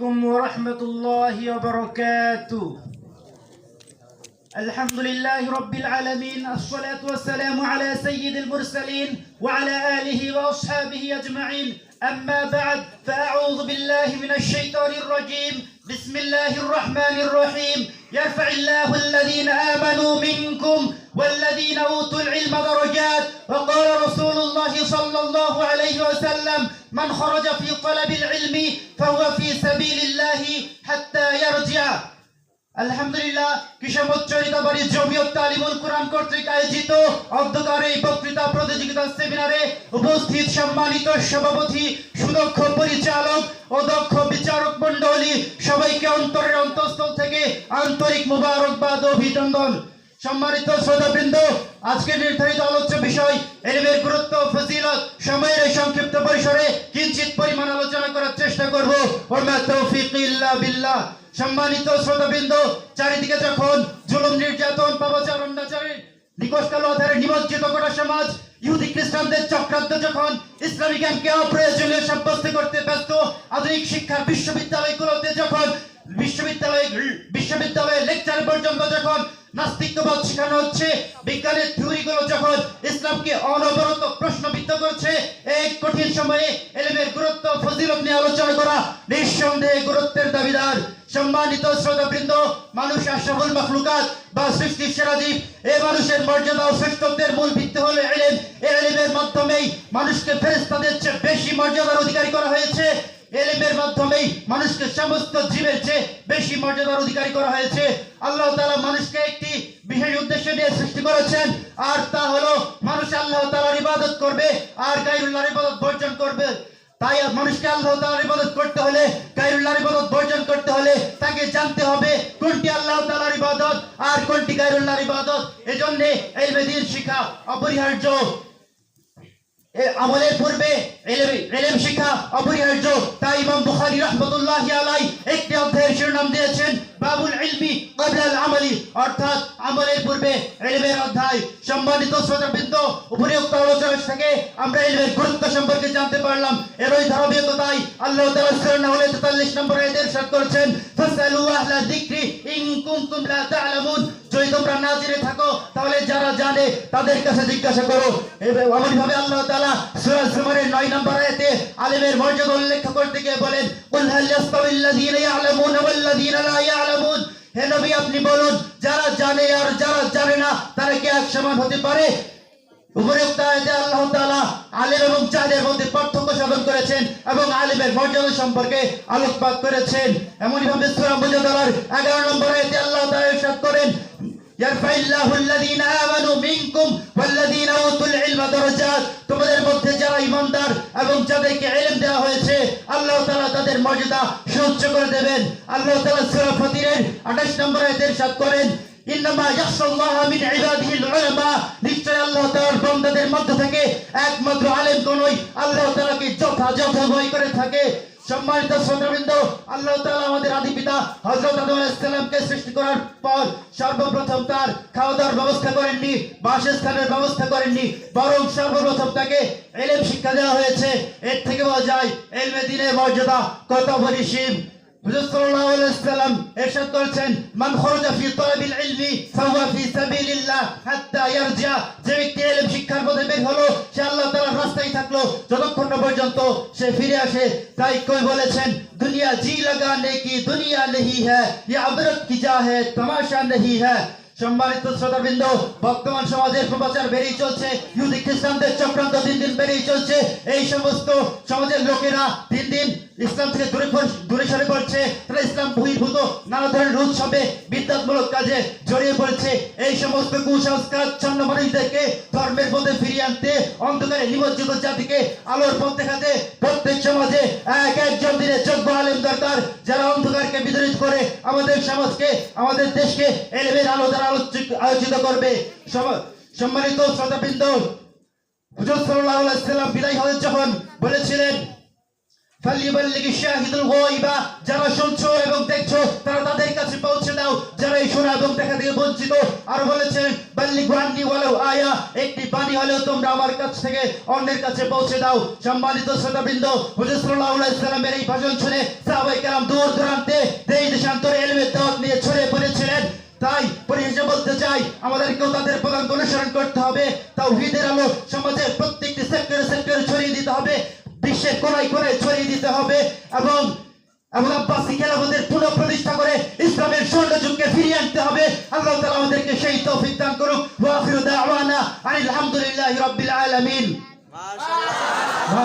عليكم ورحمة الله وبركاته. الحمد لله رب العالمين الصلاة والسلام على سيد المرسلين وعلى آله وأصحابه أجمعين. أما بعد فأعوذ بالله من الشيطان الرجيم. بسم الله الرحمن الرحيم. يرفع الله الذين آمنوا منكم والذين أوتوا العلم درجات وقال عليه وسلم من خرج في طلب العلم فهو في سبيل الله حتى يرجع আলহামদুলিল্লাহ কিশোরচরিত বাড়ির জমিয়ত তালিমুল কোরআন কর্তৃক আয়োজিত অধ্যকার এই বক্তৃতা প্রতিযোগিতা সেমিনারে উপস্থিত সম্মানিত সভাপতি সুদক্ষ পরিচালক ও দক্ষ বিচারক মণ্ডলী সবাইকে অন্তরের অন্তঃস্থল থেকে আন্তরিক মুবারকবাদ ও অভিনন্দন সম্মানিত শ্রোতাবৃন্দ, আজকে নির্ধারিত আলোচ্য বিষয় এলিমের গুরুত্ব, ফজিলত, সময়ের এই সংক্ষিপ্ত পরিসরে কিঞ্চিত পরিমাণ আলোচনা করার চেষ্টা করব। ওমা তৌফিক ইল্লা বিল্লাহ। সম্মানিত শ্রোতাবৃন্দ, চারিদিকে যখন জুলুম, নির্যাতন পাবাচার অন্যাচারের নিকশকাল আধারে নিমজ্জিত করা সমাজ, ইহুদি খ্রিস্টানদের চক্রান্ত যখন ইসলামী জ্ঞানকে অপ্রয়োজনীয় সাব্যস্ত করতে ব্যস্ত, আধুনিক শিক্ষার বিশ্ববিদ্যালয়গুলোতে যখন, বিশ্ববিদ্যালয়, বিশ্ববিদ্যালয়ে লেকচার পর্যন্ত যখন নাস্তিকবাদ শেখানো হচ্ছে। বিজ্ঞানের থিওরিগুলো যখন ইসলামকে অনবরত প্রশ্নবিদ্ধ করছে এই কঠিন সময়ে এলেমের গুরুত্ব ফজিলত নিয়ে আলোচনা করা নিঃসন্দেহে গুরুত্বের দাবিদার। সম্মানিত শ্রোতাবৃন্দ, মানুষ আশরাফুল মাখলুকাত বা সৃষ্টির সেরা জীব, এ মানুষের মর্যাদা ও শ্রেষ্ঠত্বের মূল ভিত্তি হলো এলেম। এলেমের মাধ্যমেই মানুষকে ফেরেস্তাদের চেয়ে বেশি মর্যাদার অধিকারী করা হয়েছে। এলেমের মাধ্যমেই মানুষকে সমস্ত জীবের চেয়ে বেশি মর্যাদার অধিকারী করা হয়েছে। আল্লাহ তাআলা মানুষকে একটি বিশেষ উদ্দেশ্য নিয়ে সৃষ্টি করেছেন। আর তা হলো মানুষ আল্লাহ তাআলার ইবাদত করবে, আর গায়রুল্লাহর ইবাদত বর্জন করবে। তাই মানুষকে আল্লাহ তাআলার ইবাদত করতে হলে, গায়রুল্লাহর ইবাদত বর্জন করতে হলে তাকে জানতে হবে কোনটি আল্লাহ তাআলার ইবাদত আর কোনটি গায়রুল্লাহর ইবাদত। এজন্য ইলমে দ্বীন শিক্ষা অপরিহার্য। আমলের পূর্বে এলেম শিক্ষা অপরিহার্য। তাই ইমাম বুখারী রাহমাতুল্লাহি আলাই একটি অধ্যায়ের শিরোনাম দিয়েছেন, বাবুল ইলমি ক্বাবলা আল আমালি। অর্থাৎ আমলের পূর্বে ইলমের অধ্যায়। সম্মানিত শ্রোতাবৃন্দ, উপরিউক্ত আলোচনা থেকে আমরা ইলমের গুরুত্ব সম্পর্কে জানতে পারলাম। এর ওই ধারাবাহিকতায় আল্লাহ তাআলা সূরা নাহলে 43 নম্বর আয়াতে ইরশাদ করেছেন ফাসালু আহলা যিকরি ইন কুনতুম লা তা'লামুন তোমরা না জেনে থাকো, তাহলে যারা জানে, তাদের কাছে জিজ্ঞাসা করো। এমন ভাবে আল্লাহ তাআলা সূরা জুমারের 9 নম্বর আয়াতে আলেমের মর্যাদা উল্লেখ করতে গিয়ে বলেন করেছেন এবং সম্পর্কে আলোকপাত করেছেন। এমনই ভাবে মুজাদালার 11 নম্বর আল্লাহ يرفع الله الذين آمنوا منكم والذين أوتوا العلم درجات তোমাদের মধ্যে যারা ইমানদার এবং যাদেরকে ইলম দেওয়া হয়েছে আল্লাহ তাআলা তাদের মর্যাদা সুউচ্চ করে দেবেন আল্লাহ তাআলা সূরা ফাতিরের 28 নম্বর আয়াতে ইরশাদ করেন ইন্নামা ইয়াখশাল্লাহ মিন ইবাদিহিল উলামা নিশ্চয় আল্লাহ তাআলার বান্দাদের মধ্য থেকে একমাত্র আলেম কোনই আল্লাহ তাআলাকে যথাযথ ভয় করে থাকে সম্মানিত শ্রোতাবৃন্দ, আল্লাহ তাআলা আমাদের আদি পিতা হযরত আদম আলাইহিস সালামকে সৃষ্টি করার পর সর্বপ্রথম তার খাওয়া দাওয়ার ব্যবস্থা করেননি, বাসস্থানের ব্যবস্থা করেননি, বরং সর্বপ্রথম তাকে ইলম শিক্ষা দেওয়া হয়েছে। এর থেকে বোঝা যায় ইলমে দ্বীনের মর্যাদা কত পরিসীম? ওয়াসাল্লাম ইরশাদ করেছেন, মান খরাজা ফি তালাবিল ইলমি ফাহুয়া ফি সাবিলিল্লাহ হাত্তা ইয়ারজা। যে ব্যক্তি ইলম শিক্ষার পথে বের হলো, সে আল্লাহ তাআলার পর্যন্ত সে ফিরে আসে। তাই কেউ বলেছেন, দুনিয়া জি লাগানে কি দুনিয়া নেই হ্যাঁ আবরত কি যা হ্যাঁ তামাশা নেই হ্যাঁ সম্মানিত শ্রোতাবৃন্দ, বর্তমান সমাজের প্রচার বেড়েই চলছে, ইহুদি খ্রিস্টানদের চক্রান্ত দিন দিন বেড়েই চলছে। এই সমস্ত সমাজের লোকেরা দিন দিন ইসলাম থেকে দূরে দূরে সরে পড়ছে। তারা নানা ধরনের উৎসবে বিদ্যাত্মূলক কাজে জড়িয়ে পড়ছে। এই সমস্ত কুসংস্কার ছন্ন মানুষদেরকে ধর্মের মধ্যে ফিরিয়ে আনতে, অন্ধকারে নিমজ্জিত জাতিকে আলোর পথ দেখাতে প্রত্যেক সমাজে এক একজন দিনে যোগ্য আলেম দরকার, যারা অন্ধকারকে বিতরিত করে আমাদের সমাজকে, আমাদের দেশকে এলেমের আলো দ্বারা আলোচিত- করবে। সম্মানিত শ্রোতাবৃন্দ, হুজুর সাল্লাল্লাহু বিদায় হয়ে যখন বলেছিলেন, ফালিবাল্লিগ শাহিদুল গায়বা, যারা শুনছো এবং এবং দেখা থেকে বঞ্চিত। আর বলেছেন বাল্লিগ ওয়ান্নি ওয়ালাউ আয়া, একটি বাণী হলেও তোমরা আমার কাছ থেকে অন্যের কাছে পৌঁছে দাও। সম্মানিত শ্রোতাবৃন্দ, হুজুর সাল্লাল্লাহু এই ভাষণ শুনে সাহাবায়ে দূর দূরান্তে দেশ দেশান্তরে এলমের দাওয়াত নিয়ে ছড়িয়ে পড়েছিলেন। তাই পরিশেষে বলতে চাই, আমাদেরকেও তাদের প্রধান অনুসরণ করতে হবে। তাওহীদের আলো সমাজের প্রত্যেকটি সেক্টরে সেক্টরে ছড়িয়ে দিতে হবে। বিশ্বের কোনায় কোনায় ছড়িয়ে দিতে হবে এবং এবং আব্বাসী আল্লাহ তাআলা আমাদেরকে সেই তৌফিক দান করুন ওয়া আখিরু দাওয়ানা আনিল হামদুলিল্লাহি রাব্বিল আলামিন মাশাআল্লাহ